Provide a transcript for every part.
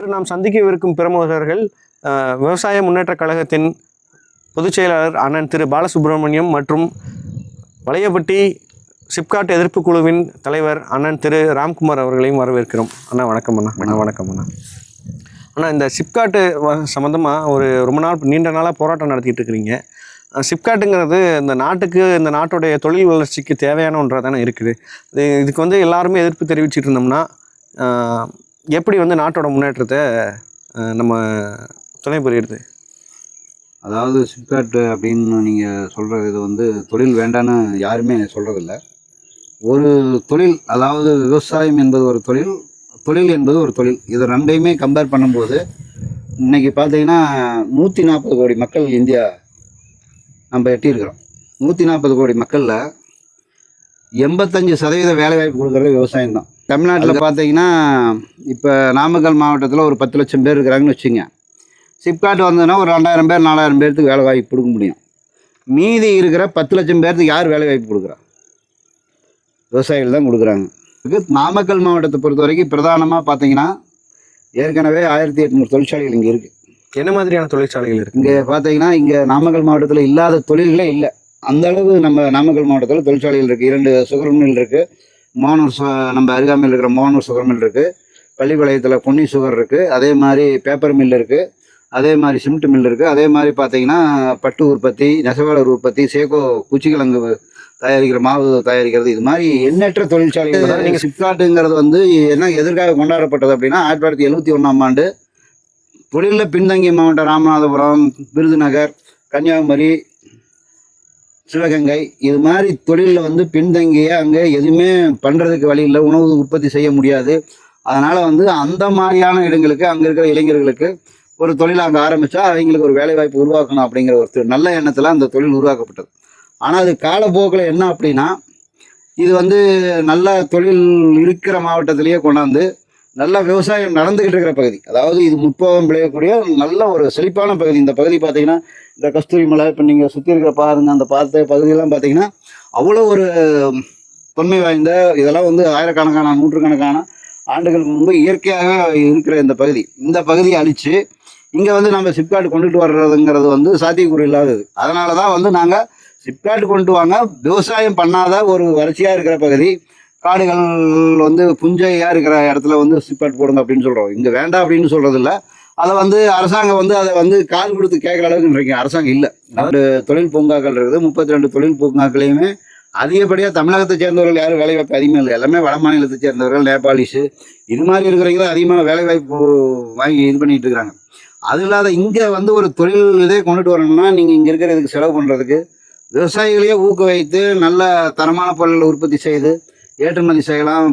நாம் சந்திக்கவிருக்கும் பிரமுகர்கள் விவசாய முன்னேற்றக் கழகத்தின் பொதுச் செயலாளர் அண்ணன் திரு பாலசுப்ரமணியம் மற்றும் வளையப்பட்டி சிப்காட் எதிர்ப்பு குழுவின் தலைவர் அண்ணன் திரு ராம்குமார் அவர்களையும் வரவேற்கிறோம். அண்ணா வணக்கம் அண்ணா. அண்ணா வணக்கம் அண்ணா. அண்ணா இந்த சிப்காட்டு சம்மந்தமாக ஒரு ரொம்ப நாள் நீண்ட நாளாக போராட்டம் நடத்திட்டு இருக்கிறீங்க. சிப்காட்டுங்கிறது இந்த நாட்டுக்கு இந்த நாட்டுடைய தொழில் வளர்ச்சிக்கு தேவையான ஒன்றாக தானே இருக்குது. இது இதுக்கு வந்து எல்லாருமே எதிர்ப்பு தெரிவிச்சிட்டு இருந்தோம்னா எப்படி வந்து நாட்டோட முன்னேற்றத்தை நம்ம துணை புரியுறது? அதாவது சிப்காட் அப்படின்னு நீங்கள் சொல்கிற இது வந்து தொழில் வேண்டான்னு யாருமே சொல்கிறதில்ல ஒரு தொழில் அதாவது விவசாயம் என்பது ஒரு தொழில் தொழில் என்பது ஒரு தொழில். இது ரெண்டையுமே கம்பேர் பண்ணும்போது இன்னைக்கு பார்த்தீங்கன்னா நூற்றி நாற்பது கோடி மக்கள் இந்தியா நம்ம எட்டியிருக்கிறோம். நூற்றி நாற்பது கோடி மக்களில் எண்பத்தஞ்சு சதவீத வேலைவாய்ப்பு கொடுக்குறது விவசாயம் தான் தமிழ்நாட்டில் பார்த்தீங்கன்னா இப்போ நாமக்கல் மாவட்டத்தில் ஒரு பத்து லட்சம் பேர் இருக்கிறாங்கன்னு வச்சுங்க சிப்காட் வந்ததுன்னா ஒரு ரெண்டாயிரம் பேர் நாலாயிரம் பேர்த்துக்கு வேலை வாய்ப்பு கொடுக்க முடியும். மீதி இருக்கிற பத்து லட்சம் பேர்த்துக்கு யார் வேலை வாய்ப்பு கொடுக்குறா? விவசாயிகள் தான் கொடுக்குறாங்க. இது நாமக்கல் மாவட்டத்தை பொறுத்த வரைக்கும் பிரதானமாக பார்த்தீங்கன்னா ஏற்கனவே ஆயிரத்தி எட்நூறு தொழிற்சாலைகள் இங்கே இருக்குது என்ன மாதிரியான தொழிற்சாலைகள் இருக்கு? இங்கே பார்த்தீங்கன்னா இங்கே நாமக்கல் மாவட்டத்தில் இல்லாத தொழில்களே இல்லை. அந்த அளவு நம்ம நாமக்கல் மாவட்டத்தில் தொழிற்சாலைகள் இருக்குது இரண்டு சுகர் மில் இருக்குது மோனூர் சு நம்ம அருகாமையில் இருக்கிற மோனூர் சுகர் மில் இருக்குது பள்ளிப்பாளையத்தில் பொன்னி சுகர் இருக்குது அதே மாதிரி பேப்பர் மில் இருக்குது அதே மாதிரி சிமெண்ட் மில் இருக்குது அதே மாதிரி பார்த்தீங்கன்னா பட்டு உற்பத்தி நெசவாளர் உற்பத்தி சேகோ குச்சிக்கிழங்கு தயாரிக்கிற மாவு தயாரிக்கிறது. இது மாதிரி எண்ணற்ற தொழிற்சாலைகள் நீங்கள் சிப்காட்டுங்கிறது வந்து என்ன எதற்காக கொண்டாடப்பட்டது அப்படின்னா ஆயிரத்தி தொள்ளாயிரத்தி எழுபத்தி ஒன்றாம் ஆண்டு தொழிலில் பின்தங்கிய மாவட்டம் ராமநாதபுரம் விருதுநகர் கன்னியாகுமரி சிவகங்கை இது மாதிரி தொழிலில் வந்து பின்தங்கிய அங்கே எதுவுமே பண்ணுறதுக்கு வழி இல்லை உணவு உற்பத்தி செய்ய முடியாது. அதனால் வந்து அந்த மாதிரியான இடங்களுக்கு அங்கே இருக்கிற இளைஞர்களுக்கு ஒரு தொழில் அங்கே ஆரம்பித்தா அவங்களுக்கு ஒரு வேலைவாய்ப்பு உருவாக்கணும் அப்படிங்கிற ஒரு நல்ல எண்ணத்தில் அந்த தொழில் உருவாக்கப்பட்டது. ஆனால் அது காலப்போக்கில் என்ன அப்படின்னா இது வந்து நல்ல தொழில் இருக்கிற மாவட்டத்திலேயே கொண்டாந்து நல்ல விவசாயம் நடந்துக்கிட்டு இருக்கிற பகுதி அதாவது இது முற்போகம் விளையக்கூடிய நல்ல ஒரு செழிப்பான பகுதி. இந்த பகுதி பார்த்தீங்கன்னா இந்த கஸ்தூரி மலை இப்போ நீங்கள் சுற்றி இருக்கிற பாருங்க அந்த பார்த்த பகுதியெல்லாம் பார்த்தீங்கன்னா அவ்வளோ ஒரு தொன்மை வாய்ந்த இதெல்லாம் வந்து ஆயிரக்கணக்கான நூற்றுக்கணக்கான ஆண்டுகளுக்கு முன்பு இயற்கையாக இருக்கிற இந்த பகுதி. இந்த பகுதியை அழித்து இங்கே வந்து நம்ம சிப்காட் கொண்டுட்டு வர்றதுங்கிறது வந்து சாத்தியக்கூறு இல்லாதது. அதனால தான் வந்து நாங்கள் சிப்காட் கொண்டு வாங்க விவசாயம் பண்ணாத ஒரு வறட்சியாக இருக்கிற பகுதி காடுகள் வந்து புஞ்சையாக இருக்கிற இடத்துல வந்து சிப்காட் போடுங்க அப்படின்னு சொல்கிறோம் இங்கே வேண்டாம் அப்படின்னு சொல்கிறது இல்லை அதை வந்து அரசாங்கம் வந்து அதை வந்து காது கொடுத்து கேட்குற அளவுக்கு இன்றைக்கு அரசாங்கம் இல்லை. ரெண்டு தொழில் பூங்காக்கள் இருக்குது. முப்பத்தி ரெண்டு தொழில் பூங்காக்களையுமே அதிகப்படியாக தமிழகத்தை சேர்ந்தவர்கள் யாரும் வேலைவாய்ப்பு அதிகமாக இல்லை. எல்லாமே வட மாநிலத்தை சேர்ந்தவர்கள் நேபாளிஸு இது மாதிரி இருக்கிறவங்க தான் அதிகமாக வேலைவாய்ப்பு வாங்கி இது பண்ணிட்டு இருக்கிறாங்க. அது இல்லாத இங்கே வந்து ஒரு தொழில் இதே கொண்டுட்டு வரணும்னா நீங்கள் இங்கே இருக்கிறதுக்கு செலவு பண்ணுறதுக்கு விவசாயிகளையே ஊக்குவித்து நல்ல தரமான பொருள் உற்பத்தி செய்து ஏற்றுமதி செய்யலாம்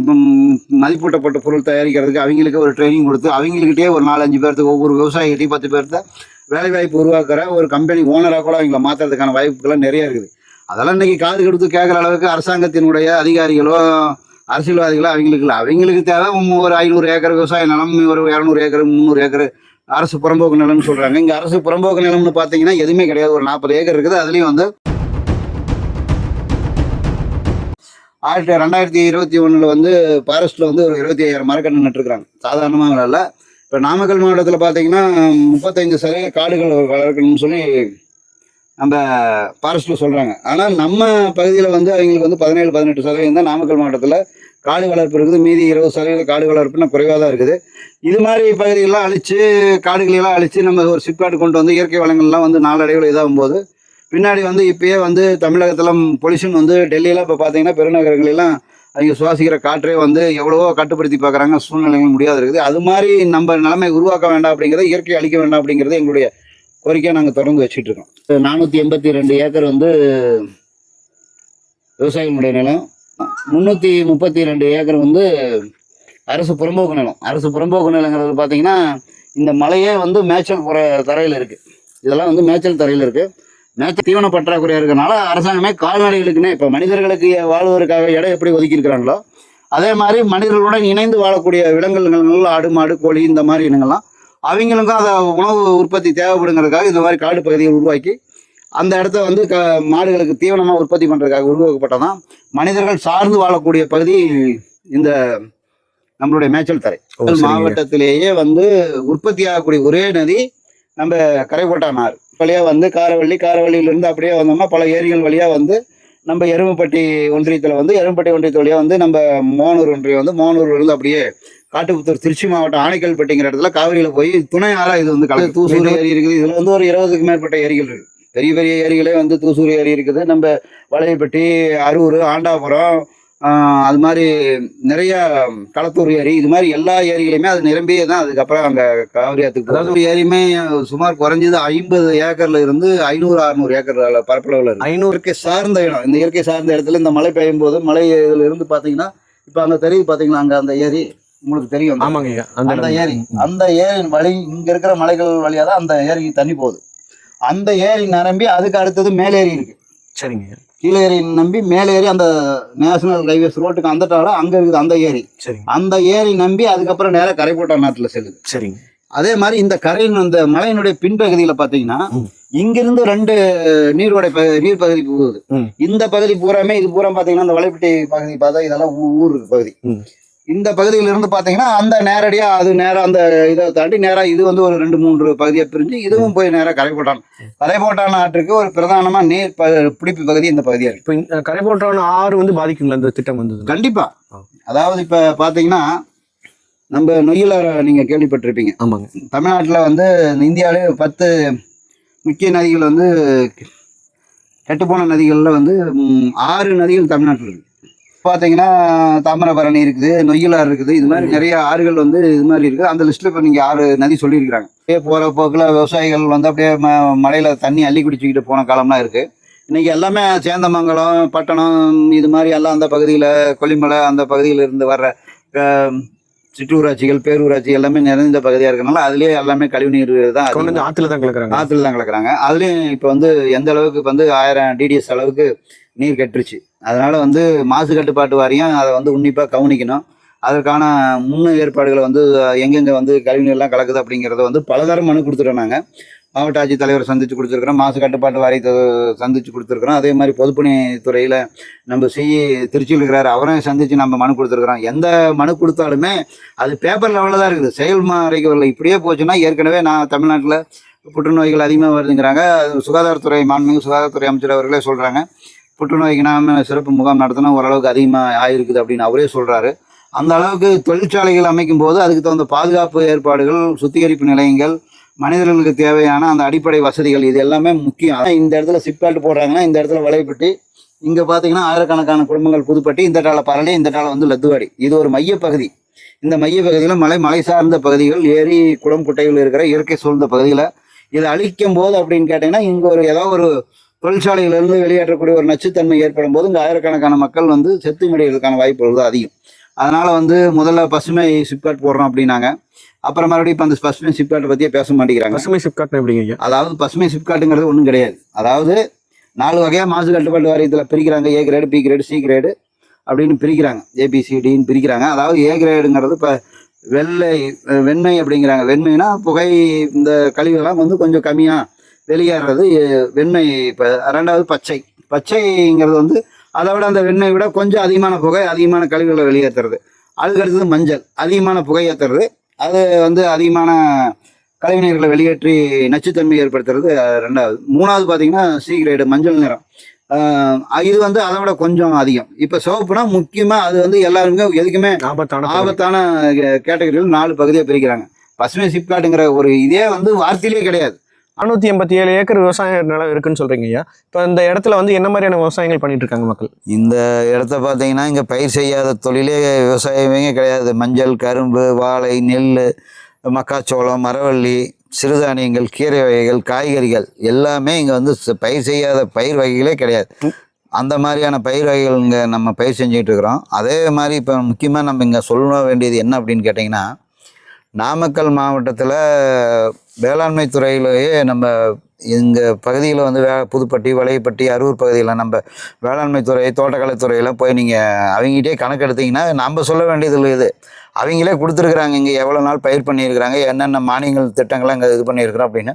மதிப்பூட்டப்பட்ட பொருள் தயாரிக்கிறதுக்கு அவங்களுக்கு ஒரு ட்ரைனிங் கொடுத்து அவங்கக்கிட்டே ஒரு நாலஞ்சு பேர்த்துக்கு ஒவ்வொரு விவசாயிகிட்டையும் பத்து பேர்த்த வேலைவாய்ப்பு உருவாக்குற ஒரு கம்பெனி ஓனராக கூட அவங்கள மாற்றுறதுக்கான வாய்ப்புகள்லாம் நிறைய இருக்குது. அதெல்லாம் இன்னைக்கு காது கொடுத்து கேட்குற அளவுக்கு அரசாங்கத்தினுடைய அதிகாரிகளோ அரசியல்வாதிகளோ அவங்களுக்கு இல்லை. அவங்களுக்கு தேவை ஒரு ஐநூறு ஏக்கர் விவசாய நிலம் ஒரு இரநூறு ஏக்கர் முந்நூறு ஏக்கர் அரசு புறம்போக்கு நிலம்னு சொல்கிறாங்க இங்கே அரசு புறம்போக்கு நிலம்னு பார்த்தீங்கன்னா எதுவுமே கிடையாது. ஒரு நாற்பது ஏக்கர் இருக்குது. அதுலேயும் வந்து ஆயிரத்தி ரெண்டாயிரத்தி இருபத்தி ஒன்றில் வந்து ஃபாரஸ்ட்டில் வந்து ஒரு இருபத்தி ஐயாயிரம் மரக்கன்று நட்டுருக்குறாங்க. சாதாரணமாக இல்லை. இப்போ நாமக்கல் மாவட்டத்தில் பார்த்தீங்கன்னா முப்பத்தஞ்சு சதவீத காடுகள் வளர்க்கணும்னு சொல்லி நம்ம ஃபாரஸ்ட்டில் சொல்கிறாங்க ஆனால் நம்ம பகுதியில் வந்து அவங்களுக்கு வந்து பதினேழு பதினெட்டு சதவீதம் தான் நாமக்கல் மாவட்டத்தில் காடு வளர்ப்பு இருக்குது. மீதி இருபது சதவீத காடு வளர்ப்புனா குறைவாக தான் இருக்குது. இது மாதிரி பகுதிகளெலாம் அழித்து காடுகளெல்லாம் அழித்து நம்ம ஒரு சிப்காடு கொண்டு வந்து இயற்கை வளங்கள்லாம் வந்து நாளடைவில் இதாகும் போது பின்னாடி வந்து இப்பயே வந்து தமிழகத்தில் பொல்யூஷன் வந்து டெல்லியில் இப்போ பார்த்தீங்கன்னா பெருநகரங்களெல்லாம் அவங்க சுவாசிக்கிற காற்றே வந்து எவ்வளவோ கட்டுப்படுத்தி பார்க்குறாங்க சூழ்நிலைகள் முடியாது இருக்குது. அது மாதிரி நம்ம நிலைமை உருவாக்க வேண்டாம் அப்படிங்கிறத இயற்கை அழிக்க வேண்டாம் அப்படிங்கிறது எங்களுடைய கோரிக்கையை நாங்கள் தொடர்ந்து வச்சுட்டு இருக்கோம். நானூற்றி எண்பத்தி ரெண்டு ஏக்கர் வந்து விவசாயிகளுடைய நிலம். முந்நூற்றி முப்பத்தி ரெண்டு ஏக்கர் வந்து அரசு புறம்போக்கு நிலம். அரசு புறம்போக்கு நிலங்கிறது பார்த்தீங்கன்னா இந்த மலையே வந்து மேய்ச்சல் புற தரையில் இருக்குது இதெல்லாம் வந்து மேய்ச்சல் தரையில் இருக்குது மேய்ச்சல் தீவன பற்றாக்குறையாக இருக்கிறனால அரசாங்கமே கால்நடைகளுக்குன்னே இப்போ மனிதர்களுக்கு வாழ்வதற்காக இடம் எப்படி ஒதுக்கியிருக்கிறாங்களோ அதே மாதிரி மனிதர்களுடன் இணைந்து வாழக்கூடிய விலங்குகள் ஆடு மாடு கோழி இந்த மாதிரி இனங்கள்லாம் அவங்களுக்கும் அதை உணவு உற்பத்தி தேவைப்படுங்கிறதுக்காக இந்த மாதிரி காடு பகுதிகள் உருவாக்கி அந்த இடத்த வந்து க மாடுகளுக்கு தீவனமாக உற்பத்தி பண்ணுறதுக்காக உருவாக்கப்பட்டதான் மனிதர்கள் சார்ந்து வாழக்கூடிய பகுதி இந்த நம்மளுடைய மேய்ச்சல் தரை. மாவட்டத்திலேயே வந்து உற்பத்தி ஆகக்கூடிய ஒரே நதி நம்ம கரைக்கோட்டானார் வழியா வந்து காரவள்ளி காரவள்ளியிலிருந்து அப்படியே வந்தோம்னா பல ஏரிகள் வழியா வந்து நம்ம எருமப்பட்டி ஒன்றியத்தில் வந்து எருமப்பட்டி ஒன்றியத்து வழியாக வந்து நம்ம மோனூர் ஒன்றியம் வந்து மோனூர்லேருந்து அப்படியே காட்டுப்புத்தூர் திருச்சி மாவட்டம் ஆணைக்கல்பட்டிங்கிற இடத்துல காவிரியில் போய் துணை ஆறாக இது வந்து கலந்து தூசூர் ஏரி இருக்குது. இதில் வந்து ஒரு இருபதுக்கு மேற்பட்ட ஏரிகள் இருக்குது பெரிய பெரிய ஏரிகளே வந்து தூசூர் ஏரி இருக்குது. நம்ம வளையப்பட்டி அரூர் ஆண்டாபுரம் அது மாதிரி நிறைய களத்தூர் ஏரி இது மாதிரி எல்லா ஏரிகளையுமே அது நிரம்பியே தான் அதுக்கப்புறம் அங்க காவிரி ஆத்துக்கு அதாவது ஒரு ஏரியுமே சுமார் குறைஞ்சது ஐம்பது ஏக்கர்ல இருந்து ஐநூறு அறுநூறு ஏக்கர் பரப்பளவுல இருக்கு. ஐநூறு. இயற்கை சார்ந்த இடம். இந்த இயற்கை சார்ந்த இடத்துல இந்த மழை பெய்யும் போது மழை இதுல இருந்து பாத்தீங்கன்னா இப்ப அங்க தெரியுது பாத்தீங்களா அங்க அந்த ஏரி உங்களுக்கு தெரியும். அந்த- ஆமாங்க அந்த. ஏரி. அந்த ஏரியின் வழி இங்க இருக்கிற மலைகள் வழியா தான் அந்த ஏரிக்கு தண்ணி போகுது. அந்த ஏரி நிரம்பி அதுக்கு அடுத்தது மேலேரி இருக்கு. சரிங்க ஐயா. கீழேரி நம்பி மேலேரி அந்த நேஷனல் ஹைவேஸ் ரோட்டுக்கு அந்த டால அங்க இருக்குது அந்த ஏரி சரிங்க அந்த ஏரி நம்பி அதுக்கப்புறம் நேரா கரைக்கோட்டா நாட்டுல செல்லுது சரிங்க அதே மாதிரி இந்த கரையின் அந்த மலையினுடைய பின்பகுதியில பாத்தீங்கன்னா ம். இங்கிருந்து ரெண்டு நீரோடை நீர் பகுதி போகுது. இந்த பகுதி பூராமே இது பூரா பாத்தீங்கன்னா இந்த வலைப்பட்டி பகுதி பார்த்தா இதெல்லாம் ஊர் பகுதி. இந்த பகுதியில இருந்து பாத்தீங்கன்னா அந்த நேரடியா அது நேரா அந்த இதை தாண்டி நேரா இது வந்து ஒரு ரெண்டு மூன்று பகுதியை பிரிஞ்சு இதுவும் போய் நேரா கரைப்போட்டான் கரைப்போட்டான் ஆற்றுக்கு ஒரு பிரதானமா நீர் ப- பிடிப்பு பகுதி இந்த பகுதியா இருக்கு. இப்போ கரைபோட்டான ஆறு வந்து பாதிக்குங்களா? இந்த திட்டம் வந்தது. கண்டிப்பா. ஆ. அதாவது இப்ப பாத்தீங்கன்னா நம்ம நொய்யலார நீங்க கேள்விப்பட்டிருப்பீங்க. ஆமாங்க. தமிழ்நாட்டில் வந்து இந்த இந்தியாவிலே பத்து முக்கிய நதிகள் வந்து கெட்டுப்போன நதிகளில் வந்து ஆறு நதிகள் தமிழ்நாட்டில் இருக்கு. பார்த்தீங்கன்னா தாமிரபரணி இருக்குது நொய்யலாறு இருக்குது இது மாதிரி நிறைய ஆறுகள் வந்து இது மாதிரி இருக்குது. அந்த லிஸ்ட்டில் இப்போ நீங்கள் ஆறு நதி சொல்லியிருக்கிறாங்க. அப்படியே போகிற போக்கில் விவசாயிகள் வந்து அப்படியே ம மலையில் தண்ணி அள்ளி குடிச்சிக்கிட்டு போன காலம்லாம் இருக்குது இன்னைக்கு எல்லாமே சேந்தமங்கலம் பட்டணம் இது மாதிரி எல்லாம் அந்த பகுதியில் கொல்லிமலை அந்த பகுதியில் இருந்து வர்ற சிற்றூராட்சிகள் பேரூராட்சி எல்லாமே நிறைந்த பகுதியாக இருக்கனால அதுலேயே எல்லாமே கழிவுநீர் தான் கொண்டு வந்து ஆத்துல தான் கலக்குறாங்க. ஆற்றுல தான் கலக்குறாங்க. அதுலேயும் இப்போ வந்து எந்த அளவுக்கு இப்ப வந்து ஆயிரம் டிடிஎஸ் அளவுக்கு நீர் கெட்டுருச்சு. அதனால வந்து மாசு கட்டுப்பாட்டு வாரியம் அதை வந்து உன்னிப்பாக கவனிக்கணும். அதற்கான முன் ஏற்பாடுகளை வந்து எங்கெங்கே வந்து கழிவுநீர்லாம் கலக்குது அப்படிங்கிறத வந்து பலதரம் மனு கொடுத்துட்டோம் நாங்கள் மாவட்ட ஆட்சித்தலைவர் சந்திச்சு கொடுத்துருக்குறோம். மாசு கட்டுப்பாட்டு வாரியத்தை சந்திச்சு கொடுத்துருக்குறோம். அதே மாதிரி பொதுப்பணித்துறையில் நம்ம சி திருச்சியில் இருக்கிறாரு. அவரையும் சந்திச்சு நம்ம மனு கொடுத்துருக்குறோம். எந்த மனு கொடுத்தாலுமே அது பேப்பர் லெவலில் தான் இருக்குது. செயல்முறைக்கு வரல. இப்படியே போச்சுன்னா ஏற்கனவே நான் தமிழ்நாட்டில் புற்றுநோய்கள் அதிகமாக வருதுங்கிறாங்க. சுகாதாரத்துறை மாண்புமிகு சுகாதாரத்துறை அமைச்சர் அவர்களே சொல்கிறாங்க புற்றுநோய்க்கு நாம சிறப்பு முகாம் நடத்தினா ஓரளவுக்கு அதிகமாக ஆயிருக்குது அப்படின்னு அவரே சொல்கிறாரு அந்த அளவுக்கு தொழிற்சாலைகள் அமைக்கும் போது அதுக்கு தகுந்த பாதுகாப்பு ஏற்பாடுகள் சுத்திகரிப்பு நிலையங்கள் மனிதர்களுக்கு தேவையான அந்த அடிப்படை வசதிகள் இது எல்லாமே முக்கியம். இந்த இடத்துல சிப்காட்டு போடுறாங்கன்னா இந்த இடத்துல வலைப்பட்டி இங்கே பார்த்தீங்கன்னா ஆயிரக்கணக்கான குடும்பங்கள் புதுப்பட்டி இந்த டால பரளி இந்த டால வந்து லத்துவாடி. இது ஒரு மையப்பகுதி இந்த மையப்பகுதியில் மலை மலை சார்ந்த பகுதிகள் ஏரி குளம் குட்டைகள் இருக்கிற இயற்கை சூழ்ந்த பகுதியில் இதை அழிக்கும் போது அப்படின்னு கேட்டிங்கன்னா இங்கே ஒரு ஏதாவது ஒரு தொழிற்சாலையிலிருந்து வெளியேற்றக்கூடிய ஒரு நச்சுத்தன்மை ஏற்படும் போது இங்கே ஆயிரக்கணக்கான மக்கள் வந்து செத்து மடிகிறதுக்கான வாய்ப்புகள் தான் அதிகம். அதனால வந்து முதல்ல பசுமை சிப்காட் போடுறோம் அப்படின்னாங்க. அப்புறம் மறுபடியும் இப்போ அந்த பசுமை சிப்காட்டை பற்றியே பேச மாட்டேங்கிறாங்க. பசுமை சிப்காட்னா எப்படிங்க அதாவது பசுமை சிப்காட்டுங்கிறது ஒன்றும் கிடையாது. அதாவது நாலு வகையாக மாசு கட்டுப்பாட்டு வாரியத்தில் பிரிக்கிறாங்க. A grade B grade C grade அப்படின்னு பிரிக்கிறாங்க. ஏபிசிடின்னு பிரிக்கிறாங்க. அதாவது ஏ கிரேடுங்கிறது இப்போ வெள்ளை வெண்மை அப்படிங்கிறாங்க. வெண்மைனா புகை இந்த கழிவுகள்லாம் வந்து கொஞ்சம் கம்மியாக வெளியேறது வெண்மை இப்போ ரெண்டாவது பச்சை. பச்சைங்கிறது வந்து அதை விட அந்த வெண்ணெய் விட கொஞ்சம் அதிகமான புகை அதிகமான கழிவுகளை வெளியேற்றுறது அதுக்கு அடுத்தது மஞ்சள். அதிகமான புகை ஏற்றுறது அது வந்து அதிகமான கழிவுநீர்களை வெளியேற்றி நச்சுத்தன்மை ஏற்படுத்துறது ரெண்டாவது. மூணாவது பார்த்தீங்கன்னா சி கிரேடு மஞ்சள் நிறம். இது வந்து அதை விட கொஞ்சம் அதிகம். இப்போ சிவப்புனா முக்கியமாக அது வந்து எல்லாருமே எதுக்குமே ஆபத்தான. ஆபத்தான கேட்டகரியில் நாலு பகுதியை பிரிக்கிறாங்க. பசுமை சிப்காட்டுங்கிற ஒரு இதே வந்து வார்த்தையிலே கிடையாது. அறுநூத்தி எண்பத்தி ஏழு ஏக்கர் விவசாய நிலம் இருக்குன்னு சொல்றீங்க ஐயா. இப்போ இந்த இடத்துல வந்து என்ன மாதிரியான விவசாயங்கள் பண்ணிட்டு இருக்காங்க மக்கள்? இந்த இடத்த பார்த்தீங்கன்னா இங்கே பயிர் செய்யாத தொழிலே விவசாயமே கிடையாது. மஞ்சள் கரும்பு வாழை நெல் மக்காச்சோளம் மரவள்ளி சிறுதானியங்கள் கீரை வகைகள் காய்கறிகள் எல்லாமே இங்கே வந்து பயிர் செய்யாத பயிர் வகைகளே கிடையாது. அந்த மாதிரியான பயிர் வகைகள் இங்கே நம்ம பயிர் செஞ்சுட்டு இருக்கிறோம் அதே மாதிரி இப்போ முக்கியமாக நம்ம இங்கே சொல்ல வேண்டியது என்ன அப்படின்னு கேட்டிங்கன்னா நாமக்கல் மாவட்டத்தில் வேளாண்மை துறையிலேயே நம்ம எங்கள் பகுதியில் வந்து வே புதுப்பட்டி வளையப்பட்டி அரூர் பகுதியில் நம்ம வேளாண்மை துறை தோட்டக்கலைத்துறையில் போய் நீங்கள் அவங்ககிட்டயே கணக்கு எடுத்தீங்கன்னா நம்ம சொல்ல வேண்டியது இல்லை இது. அவங்களே கொடுத்துருக்குறாங்க இங்கே எவ்வளோ நாள் பயிர் பண்ணியிருக்கிறாங்க என்னென்ன மானியங்கள் திட்டங்கள்லாம் இங்கே இது பண்ணியிருக்கிறோம் அப்படின்னு.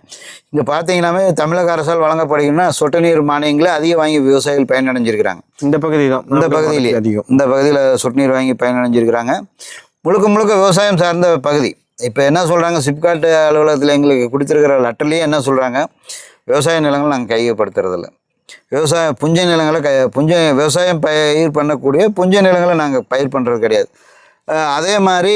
இங்கே பார்த்தீங்கன்னாவே தமிழக அரசால் வழங்கப்படுகின்ற சொட்டு நீர் மானியங்களே அதிகம் வாங்கி விவசாயிகள் பயனடைஞ்சிருக்கிறாங்க. இந்த பகுதி தான் இந்த பகுதியிலே. அதிகம். இந்த பகுதியில் சொட்டு நீர் வாங்கி பயனடைஞ்சிருக்கிறாங்க. முழுக்க முழுக்க விவசாயம் சார்ந்த பகுதி. இப்போ என்ன சொல்கிறாங்க சிப்காட் அலுவலகத்தில் எங்களுக்கு கொடுத்துருக்கிற லெட்டர்லேயே என்ன சொல்கிறாங்க விவசாய நிலங்கள் நாங்கள் கையப்படுத்துறதில்ல விவசாய புஞ்ச நிலங்களை கை புஞ்ச விவசாயம் பயிர் பண்ணக்கூடிய புஞ்ச நிலங்களை நாங்கள் பயிர் பண்ணுறது கிடையாது. அதே மாதிரி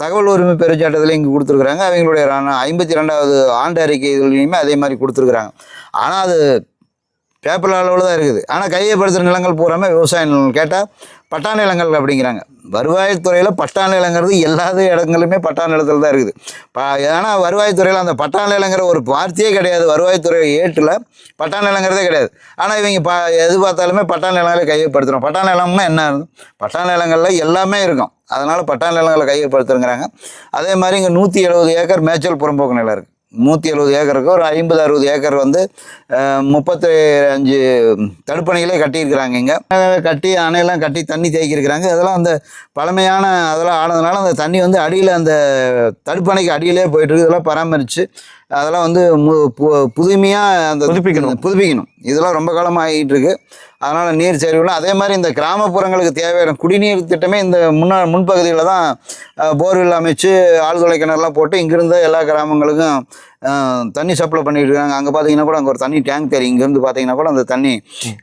தகவல் உரிமை பெருச்சாட்டத்தில் இங்கே கொடுத்துருக்குறாங்க. அவங்களுடைய ஐம்பத்தி ரெண்டாவது ஆண்டு அறிக்கைகளையுமே அதே மாதிரி கொடுத்துருக்குறாங்க. ஆனால் அது பேப்பர் அளவில் தான் இருக்குது. ஆனால் கையப்படுத்துகிற நிலங்கள் பூராமே விவசாய நிலங்கள். கேட்டால் பட்டா நிலங்கள் அப்படிங்கிறாங்க. வருவாய்த்துறையில் பட்டா நிலங்கிறது எல்லா இடங்களுமே பட்டா நிலத்தில் தான் இருக்குது. பா ஏன்னா வருவாய்த்துறையில் அந்த பட்டா நிலங்கிற ஒரு வார்த்தையே கிடையாது. வருவாய்த்துறை ஏட்டில் பட்டா நிலங்கிறதே கிடையாது. ஆனால் இவங்க பா எது பார்த்தாலுமே பட்டா நிலங்களை கையப்படுத்துகிறோம் பட்டா நிலம்னா என்ன பட்டா நிலங்களில் எல்லாமே இருக்கும். அதனால் பட்டா நிலங்களை கையப்படுத்துங்கிறாங்க அதே மாதிரி இங்கே நூற்றி எழுபது ஏக்கர் மேய்ச்சல் புறம்போக்கு நிலம் இருக்குது நூற்றி எழுபது ஏக்கருக்கு ஒரு ஐம்பது அறுபது ஏக்கர் வந்து முப்பத்தி அஞ்சு தடுப்பணைகளே கட்டியிருக்கிறாங்க இங்கே. கட்டி அணையெல்லாம் கட்டி தண்ணி தேக்கியிருக்கிறாங்க அதெல்லாம் அந்த பழமையான அதெல்லாம் ஆனதுனால அந்த தண்ணி வந்து அடியில் அந்த தடுப்பணைக்கு அடியிலே போயிட்டுருக்கு இதெல்லாம் பராமரித்து அதெல்லாம் வந்து மு- பு- புதுமையாக அந்த புதுப்பிக்கணும். புதுப்பிக்கணும். இதெல்லாம் ரொம்ப காலமாக ஆகிட்டு இருக்கு அதனால் நீர் சரிவுலாம் அதே மாதிரி இந்த கிராமப்புறங்களுக்கு தேவையான குடிநீர் திட்டமே இந்த முன்னா முன்பகுதியில் தான் போர்வெல் அமைச்சு ஆழ்துளை கிணறுலாம் போட்டு இங்கிருந்து எல்லா கிராமங்களுக்கும் தண்ணி சப்ளை பண்ணிட்டு இருக்காங்க அங்கே பார்த்தீங்கன்னா கூட அங்கே ஒரு தண்ணி டேங்க் தெரியும். இங்கேருந்து பார்த்தீங்கன்னா கூட அந்த தண்ணி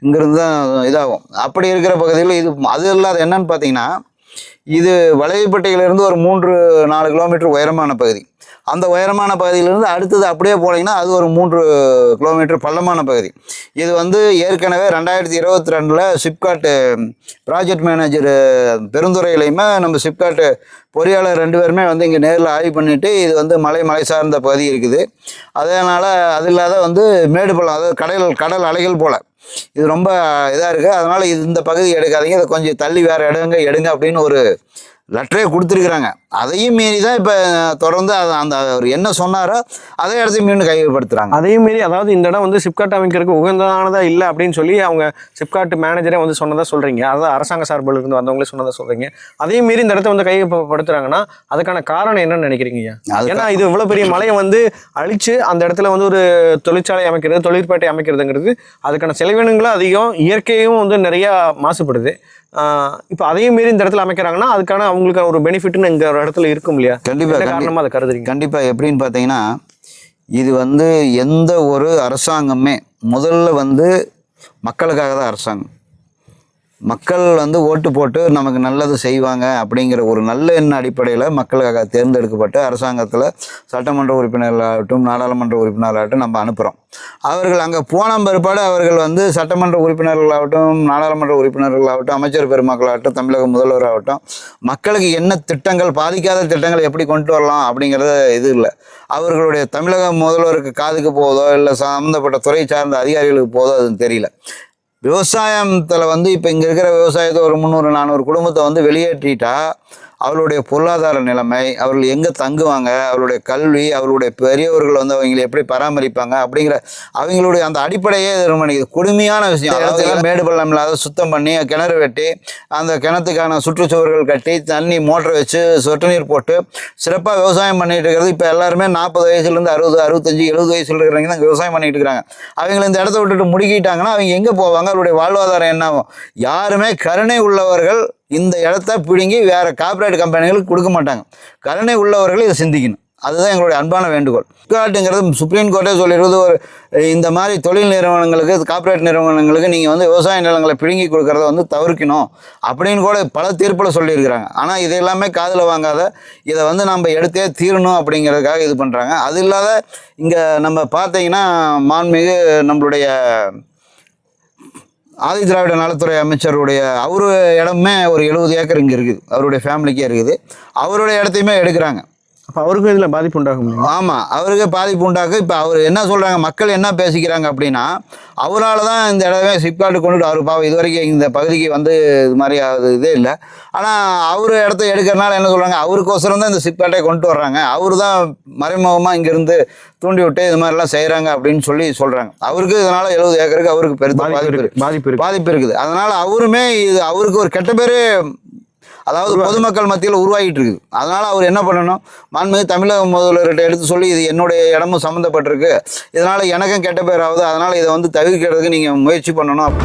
இங்கேருந்து தான் இதாகும். அப்படி இருக்கிற பகுதியில் இது அது இல்லாத என்னன்னு பார்த்தீங்கன்னா இது வளைவுப்பட்டையிலிருந்து ஒரு மூன்று நாலு கிலோமீட்டர் உயரமான பகுதி. அந்த உயரமான பகுதியிலிருந்து அடுத்தது அப்படியே போனீங்கன்னா அது ஒரு மூன்று கிலோமீட்டர் பள்ளமான பகுதி. இது வந்து ஏற்கனவே ரெண்டாயிரத்தி இருபத்தி ரெண்டில் சிப்காட்டு ப்ராஜெக்ட் மேனேஜர் பெருந்துறையிலையுமே நம்ம சிப்காட்டு பொறியாளர் ரெண்டு பேருமே வந்து இங்கே நேரில் ஆய்வு பண்ணிட்டு இது வந்து மலை மலை சார்ந்த பகுதி இருக்குது. அதனால் அது இல்லாத வந்து மேடு பள்ளம் அதாவது கடல் கடல் அலைகள் போல். இது ரொம்ப இதாக இருக்குது அதனால் இது இந்த பகுதி எடுக்காதீங்க. இதை கொஞ்சம் தள்ளி வேறு இடங்க எடுங்க அப்படின்னு ஒரு லெட்டரே கொடுத்துருக்குறாங்க. அதையும் மீறி தான் இப்போ தொடர்ந்து அது அந்த அவர் என்ன சொன்னாரோ அதே இடத்தையும் மீண்டும் கையப்படுத்துகிறாங்க அதையும் மீறி அதாவது இந்த இடம் வந்து சிப்காட் அமைக்கிறதுக்கு உகந்ததானதா இல்லை அப்படின்னு சொல்லி அவங்க சிப்காட் மேனேஜரே வந்து சொன்னதா சொல்றீங்க. அதாவது அரசாங்க சார்பில் இருந்து வந்தவங்களே சொன்னதா சொல்றீங்க. அதையும் மீறி இந்த இடத்த வந்து கையப்படுத்துறாங்கன்னா அதுக்கான காரணம் என்னன்னு நினைக்கிறீங்க ஏன்னா இது இவ்வளவு பெரிய மலையை வந்து அழிச்சு அந்த இடத்துல வந்து ஒரு தொழிற்சாலை அமைக்கிறது தொழிற்பேட்டை அமைக்கிறதுங்கிறது அதுக்கான செலவினங்களும் அதிகம் இயற்கையும் வந்து நிறைய மாசுபடுது. இப்போ அதையும் மீறி இந்த இடத்துல அமைக்கிறாங்கன்னா அதுக்கான அவங்களுக்கு ஒரு பெனிஃபிட்னு இந்த ஒரு இடத்துல இருக்கும் இல்லையா? கண்டிப்பாக என்ன காரணமா அதை கருதுறீங்க? கண்டிப்பாக எப்படின்னு பார்த்தீங்கன்னா இது வந்து எந்த ஒரு அரசாங்கமே முதல்ல வந்து மக்களுக்காக தான் அரசாங்கம். மக்கள் வந்து ஓட்டு போட்டு நமக்கு நல்லது செய்வாங்க அப்படிங்கிற ஒரு நல்ல எண்ண அடிப்படையில் மக்களுக்காக தேர்ந்தெடுக்கப்பட்டு அரசாங்கத்தில் சட்டமன்ற உறுப்பினர்களாகட்டும் நாடாளுமன்ற உறுப்பினர்களாகட்டும் நம்ம அனுப்புகிறோம் அவர்கள் அங்கே போன பிற்பாடு அவர்கள் வந்து சட்டமன்ற உறுப்பினர்களாகட்டும் நாடாளுமன்ற உறுப்பினர்களாகட்டும் அமைச்சர் பெருமக்களாகட்டும் தமிழக முதல்வராகட்டும் மக்களுக்கு என்ன திட்டங்கள் பாதிக்காத திட்டங்கள் எப்படி கொண்டு வரலாம் அப்படிங்கிறது இது இல்லை. அவர்களுடைய தமிழக முதல்வருக்கு காதுக்கு போதோ இல்லை சம்மந்தப்பட்ட துறை சார்ந்த அதிகாரிகளுக்கு போதோ அது தெரியல. விவசாயத்தில் வந்து இப்போ இங்கே இருக்கிற விவசாயத்தை ஒரு முந்நூறு நானூறு குடும்பத்தை வந்து வெளியேற்றிட்டா அவர்களுடைய பொருளாதார நிலைமை அவர்கள் எங்கே தங்குவாங்க அவர்களுடைய கல்வி அவர்களுடைய பெரியவர்கள் வந்து அவங்களை எப்படி பராமரிப்பாங்க அப்படிங்கிற அவங்களுடைய அந்த அடிப்படையே இது கொடுமையான விஷயம். அதாவது மேடு பள்ளம் இல்லாத சுத்தம் பண்ணி கிணறு வெட்டி அந்த கிணத்துக்கான சுற்றுச்சுவர்கள் கட்டி தண்ணி மோட்டர் வச்சு சொட்டு நீர் போட்டு சிறப்பாக விவசாயம் பண்ணிட்டு இருக்கிறது. இப்போ எல்லாருமே நாற்பது வயசுலேருந்து அறுபது அறுபத்தஞ்சு எழுபது வயசுல இருக்கிறவங்க தான் விவசாயம் பண்ணிட்டு இருக்கிறாங்க. அவங்க இந்த இடத்த விட்டுட்டு முடுக்கிட்டாங்கன்னா அவங்க எங்கே போவாங்க? அவருடைய வாழ்வாதாரம் என்ன ஆகும்? யாருமே கருணை உள்ளவர்கள் இந்த இடத்த பிடுங்கி வேறு கார்ப்பரேட் கம்பெனிகளுக்கு கொடுக்க மாட்டாங்க. கருணை உள்ளவர்கள் இதை சிந்திக்கணும். அதுதான் எங்களுடைய அன்பான வேண்டுகோள். ஃப்ளிப்கார்ட்டுங்கிறது சுப்ரீம் கோர்ட்டே சொல்லிடுறது ஒரு இந்த மாதிரி தொழில் நிறுவனங்களுக்கு கார்ப்பரேட் நிறுவனங்களுக்கு நீங்கள் வந்து விவசாய நிலங்களை பிடுங்கி கொடுக்கறத வந்து தவிர்க்கணும் அப்படின்னு கூட பல தீர்ப்பில் சொல்லியிருக்கிறாங்க. ஆனால் இது எல்லாமே காதில் வாங்காத இதை வந்து நம்ம எடுத்தே தீரணும் அப்படிங்கிறதுக்காக இது பண்ணுறாங்க அது இல்லாத இங்கே நம்ம பார்த்தீங்கன்னா மாண்புமிகு நம்மளுடைய ஆதி திராவிட நலத்துறை அமைச்சருடைய அவரு இடமே ஒரு எழுபது ஏக்கர் இங்கே இருக்குது. அவருடைய ஃபேமிலிக்கே இருக்குது. அவருடைய இடத்தையுமே எடுக்கிறாங்க. அப்போ அவருக்கும் இதுல பாதிப்பு உண்டாகும்? ஆமாம் அவருக்கு பாதிப்பு உண்டாக்கு. இப்போ அவர் என்ன சொல்கிறாங்க மக்கள் என்ன பேசிக்கிறாங்க அப்படின்னா அவரால் தான் இந்த இடமே சிப்காட்டு கொண்டுட்டு அவர் பாவம் இது வரைக்கும் இந்த பகுதிக்கு வந்து இது மாதிரி இதே இல்லை. ஆனால் அவர் இடத்த எடுக்கிறனால என்ன சொல்கிறாங்க அவருக்கோசரம் தான் இந்த சிப்காட்டை கொண்டு வர்றாங்க. அவர் தான் மறைமுகமாக இங்கேருந்து தூண்டி விட்டு இது மாதிரிலாம் செய்கிறாங்க அப்படின்னு சொல்லி சொல்கிறாங்க அவருக்கு இதனால் எழுபது ஏக்கருக்கு அவருக்கு பெருத்த பாதிப்பு பாதிப்பு இருக்கு. பாதிப்பு இருக்கு. பாதிப்பு இருக்குது. அதனால அவருமே இது அவருக்கு ஒரு கெட்ட பேரு அதாவது பொதுமக்கள் மத்தியில் உருவாகிட்டு இருக்குது அதனால அவர் என்ன பண்ணணும்? மாண்புமிகு தமிழக முதல்வர்கிட்ட எடுத்து சொல்லி இது என்னுடைய இடமும் சம்மந்தப்பட்டிருக்கு இதனால எனக்கும் கெட்ட பேர் ஆகுது. அதனால இதை வந்து தவிர்க்கிறதுக்கு நீங்கள் முயற்சி பண்ணணும்